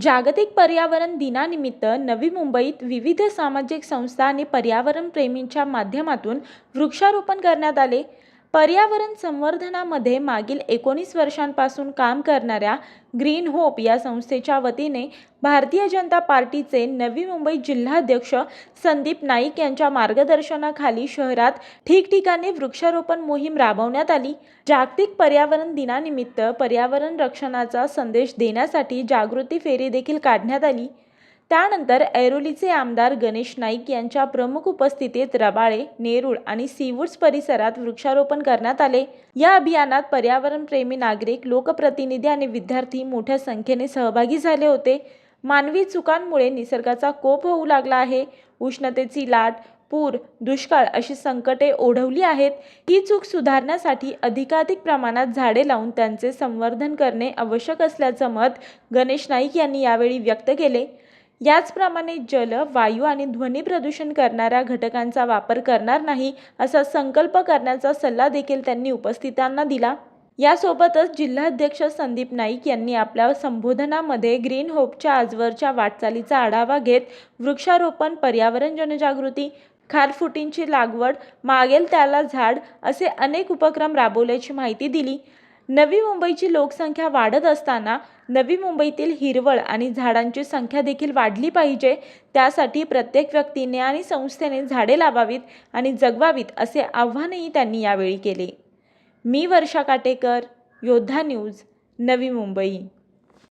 जागतिक पर्यावरण दिनानिमित्त नवी मुंबईत विविध सामाजिक संस्था आणि पर्यावरण प्रेमींच्या माध्यमातून वृक्षारोपण करण्यात आले. पर्यावरण संवर्धनामध्ये मागील एकोणीस वर्षांपासून काम करणाऱ्या ग्रीन होप या संस्थेच्या वतीने भारतीय जनता पार्टीचे नवी मुंबई जिल्हाध्यक्ष संदीप नाईक यांच्या मार्गदर्शनाखाली शहरात ठिकठिकाणी वृक्षारोपण मोहीम राबवण्यात आली. जागतिक पर्यावरण दिनानिमित्त पर्यावरण रक्षणाचा संदेश देण्यासाठी जागृती फेरी देखील काढण्यात आली. त्यानंतर ऐरोलीचे आमदार गणेश नाईक यांच्या प्रमुख उपस्थितीत रबाळे नेरूळ आणि सीवूड्स परिसरात वृक्षारोपण करण्यात आले. या अभियानात पर्यावरणप्रेमी नागरिक लोकप्रतिनिधी आणि विद्यार्थी मोठ्या संख्येने सहभागी झाले होते. मानवी चुकांमुळे निसर्गाचा कोप होऊ लागला आहे. उष्णतेची लाट पूर दुष्काळ अशी संकटे ओढवली आहेत. ही चूक सुधारण्यासाठी अधिकाधिक प्रमाणात झाडे लावून त्यांचे संवर्धन करणे आवश्यक असल्याचं मत गणेश नाईक यांनी यावेळी व्यक्त केले. याचप्रमाणे जल वायू आणि ध्वनी प्रदूषण करणाऱ्या घटकांचा वापर करणार नाही असा संकल्प करण्याचा सल्ला देखील त्यांनी उपस्थितांना दिला. यासोबतच जिल्हाध्यक्ष संदीप नाईक यांनी आपल्या संबोधनामध्ये ग्रीन होपच्या आजवरच्या वाटचालीचा आढावा घेत वृक्षारोपण पर्यावरण जनजागृती खारफुटींची लागवड मागेल त्याला झाड असे अनेक उपक्रम राबवल्याची माहिती दिली. नवी मुंबईची लोकसंख्या वाढत असताना नवी मुंबईतील हिरवळ आणि झाडांची संख्या देखील वाढली पाहिजे त्यासाठी प्रत्येक व्यक्तीने आणि संस्थेने झाडे लावावीत आणि जगवावीत असे आव्हानही त्यांनी यावेळी केले. मी वर्षा काटेकर योद्धा न्यूज नवी मुंबई.